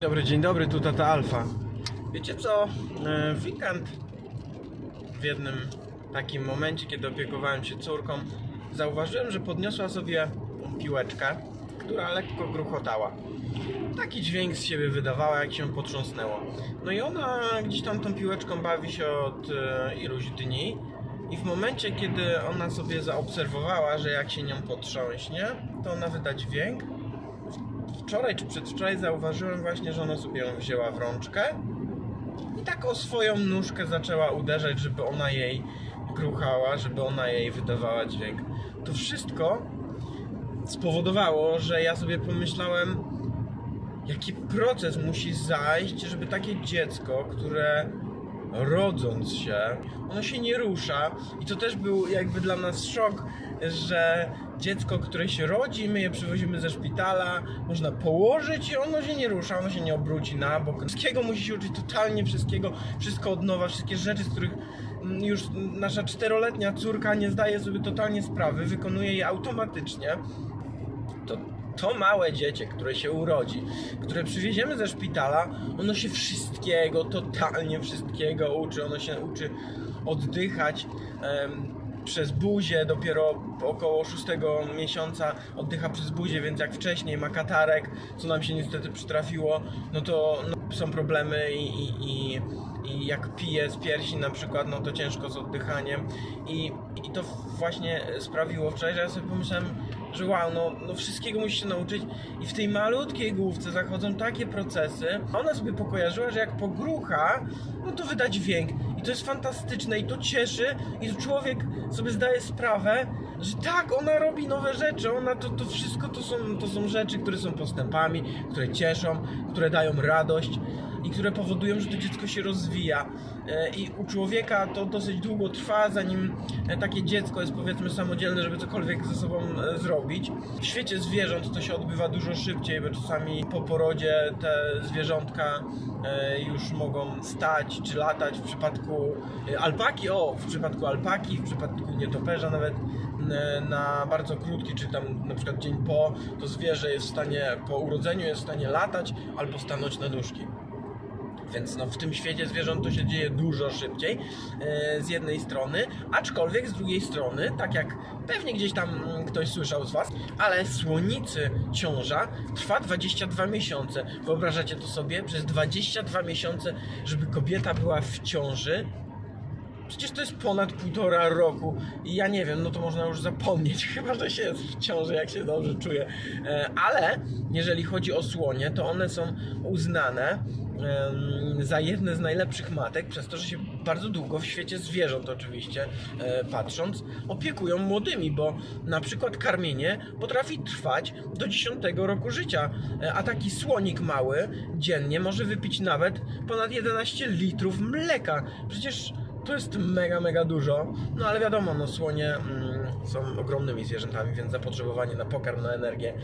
Dobry, dzień dobry, tu Tata Alfa. Wiecie co, e, w weekend w jednym takim momencie, kiedy opiekowałem się córką, zauważyłem, że podniosła sobie piłeczkę, która lekko gruchotała. Taki dźwięk z siebie wydawała, jak się potrząsnęło. No i ona gdzieś tam tą piłeczką bawi się od e, iluś dni i w momencie, kiedy ona sobie zaobserwowała, że jak się nią potrząśnie, to ona wyda dźwięk, wczoraj czy przedwczoraj zauważyłem właśnie, że ona sobie ją wzięła w rączkę i tak o swoją nóżkę zaczęła uderzać, żeby ona jej gruchała, żeby ona jej wydawała dźwięk. To wszystko spowodowało, że ja sobie pomyślałem, jaki proces musi zajść, żeby takie dziecko, które rodząc się, ono się nie rusza i to też był jakby dla nas szok, że dziecko, które się rodzi, my je przywozimy ze szpitala, można położyć i ono się nie rusza, ono się nie obróci na bok. Wszystkiego musi się uczyć, totalnie wszystkiego, wszystko od nowa, wszystkie rzeczy, z których mm, już nasza czteroletnia córka nie zdaje sobie totalnie sprawy, wykonuje je automatycznie to, to małe dziecię, które się urodzi, które przywieziemy ze szpitala, ono się wszystkiego, totalnie wszystkiego uczy. Ono się uczy oddychać przez buzię, dopiero około szóstego miesiąca oddycha przez buzię, więc jak wcześniej ma katarek, co nam się niestety przytrafiło, no to no, są problemy i, i, i, i jak pije z piersi na przykład, no to ciężko z oddychaniem. I, i to właśnie sprawiło wczoraj, że ja sobie pomyślałem, że wow, no, no wszystkiego musi się nauczyć i w tej malutkiej główce zachodzą takie procesy, ona sobie pokojarzyła, że jak pogrucha, no to wyda dźwięk i to jest fantastyczne i to cieszy i człowiek sobie zdaje sprawę, że tak, ona robi nowe rzeczy, ona to, to wszystko to są, to są rzeczy, które są postępami, które cieszą, które dają radość i które powodują, że to dziecko się rozwija. E, I u człowieka to dosyć długo trwa, zanim e, takie dziecko jest powiedzmy samodzielne, żeby cokolwiek ze sobą e, zrobić. W świecie zwierząt to się odbywa dużo szybciej, bo czasami po porodzie te zwierzątka już mogą stać czy latać. W przypadku alpaki, o, w przypadku alpaki, w przypadku nietoperza nawet na bardzo krótki, czy tam na przykład dzień po, to zwierzę jest w stanie, po urodzeniu jest w stanie latać albo stanąć na nóżki. Więc no, w tym świecie zwierząt to się dzieje dużo szybciej e, z jednej strony, aczkolwiek z drugiej strony, tak jak pewnie gdzieś tam ktoś słyszał z Was, ale słonicy ciąża trwa 22 miesiące. Wyobrażacie to sobie? Przez 22 miesiące, żeby kobieta była w ciąży, Przecież to jest ponad półtora roku i ja nie wiem, no to można już zapomnieć, chyba że się jest w ciąży, jak się dobrze czuje. E, Ale jeżeli chodzi o słonie, to one są uznane za jedne z najlepszych matek, przez to, że się bardzo długo w świecie zwierząt oczywiście e, patrząc, opiekują młodymi, bo na przykład karmienie potrafi trwać do 10 roku życia, e, a taki słonik mały dziennie może wypić nawet ponad 11 litrów mleka. Przecież to jest mega, mega dużo. No ale wiadomo, no słonie mm, są ogromnymi zwierzętami, więc zapotrzebowanie na pokarm, na energię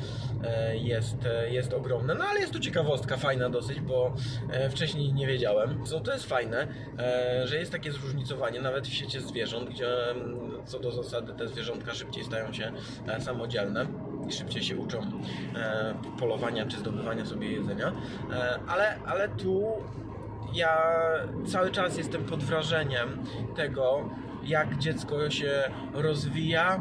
e, jest, e, jest ogromne. No ale jest to ciekawostka, fajna dosyć, bo e, wcześniej nie wiedziałem. Co to jest fajne, e, że jest takie zróżnicowanie nawet w świecie zwierząt, gdzie mm, co do zasady te zwierzątka szybciej stają się e, samodzielne i szybciej się uczą e, polowania czy zdobywania sobie jedzenia. E, ale, ale tu ja cały czas jestem pod wrażeniem tego, jak dziecko się rozwija,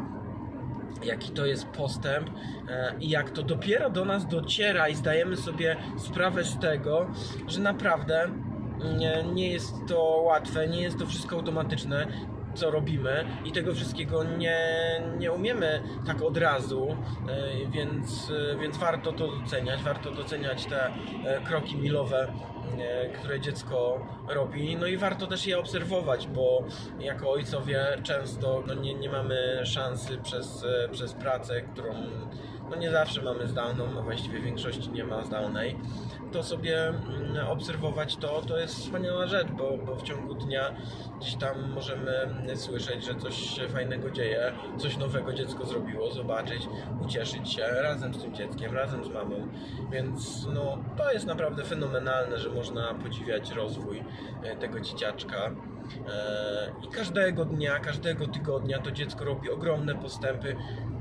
jaki to jest postęp e, i jak to dopiero do nas dociera i zdajemy sobie sprawę z tego, że naprawdę nie, nie jest to łatwe, nie jest to wszystko automatyczne co robimy i tego wszystkiego nie, nie umiemy tak od razu, e, więc, e, więc warto to doceniać, warto doceniać te e, kroki milowe, które dziecko robi, no i warto też je obserwować, bo jako ojcowie często no nie, nie mamy szansy przez, przez pracę, którą no nie zawsze mamy zdalną, a właściwie w większości nie ma zdalnej, to sobie mm, obserwować to, to jest wspaniała rzecz, bo, bo w ciągu dnia gdzieś tam możemy słyszeć, że coś się fajnego dzieje, coś nowego dziecko zrobiło, zobaczyć, ucieszyć się razem z tym dzieckiem, razem z mamą, więc no to jest naprawdę fenomenalne, że można podziwiać rozwój e, tego dzieciaczka. E, I każdego dnia, każdego tygodnia to dziecko robi ogromne postępy,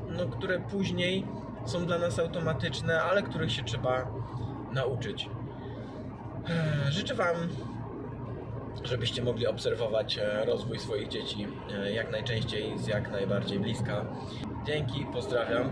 no, które później są dla nas automatyczne, ale których się trzeba nauczyć. Życzę Wam, żebyście mogli obserwować e, rozwój swoich dzieci e, jak najczęściej, z jak najbardziej bliska. Dzięki, pozdrawiam.